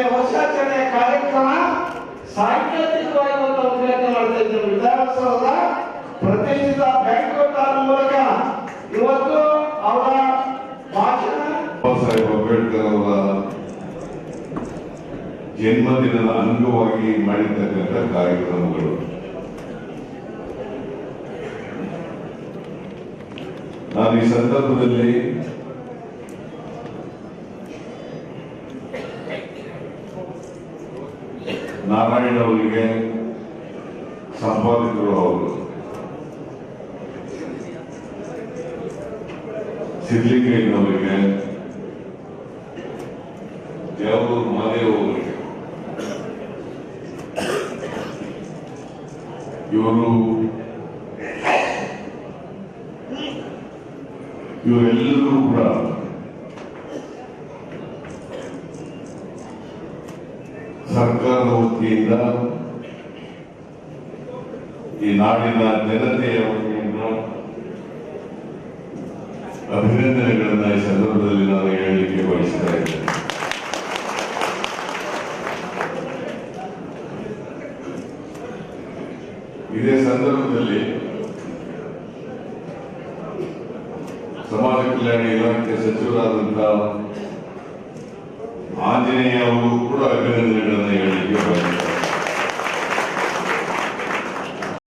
ಇಪ್ಪತ್ತೈದನೇ ವರ್ಷಾಚರಣೆ ಕಾರ್ಯಕ್ರಮ ಸಾಂಕೇತಿಕವಾಗಿ ಒಂದು ಉದ್ಘಾಟನೆ ಮಾಡ್ತಾ ಇದ್ದೇವೆ ವಿಧಾನಸೌಧದ ಪ್ರತಿಷ್ಠಿತ ಬ್ಯಾಂಕ್ವೆಟ್ ಮೂಲಕ ಇವತ್ತು ಅವರ ಭಾಷಣ. ಸಾಹೇಬ್ ಅಂಬೇಡ್ಕರ್ ಅವರ ಜನ್ಮದಿನದ ಅಂಗವಾಗಿ ಮಾಡಿರ್ತಕ್ಕಂಥ ಕಾರ್ಯಕ್ರಮಗಳು. ನಾನು ಈ ಸಂದರ್ಭದಲ್ಲಿ ನಾರಾಯಣ ಅವರಿಗೆ ಸಂಪಾದಕರು ಅವರು. ಸಿದ್ಲಿಂಗಯ್ಯನವರಿಗೆ ದೇವೂರು ಮಹದೇವ್ ಅವರಿಗೆ. ಇವರು ಇವರೆಲ್ಲರೂ ಕೂಡ ಸರ್ಕಾರದ ವತಿಯಿಂದ ಈ ನಾಡಿನ ಜನತೆಯ ವತಿಯಿಂದ ಅಭಿನಂದನೆಗಳನ್ನ ಈ ಸಂದರ್ಭದಲ್ಲಿ ನಾನು ಹೇಳಲಿಕ್ಕೆ ಬಯಸ್ತಾ ಇದ್ದೇನೆ. ಇದೇ ಸಂದರ್ಭದಲ್ಲಿ ಸಮಾಜ ಕಲ್ಯಾಣ ಇಲಾಖೆ ಸಚಿವರಾದಂತಹ ಆಂಜನೇಯ ಅವರು ಕೂಡ ಅಭಿನಂದನೆಗಳನ್ನು ಹೇಳಲಿಕ್ಕೆ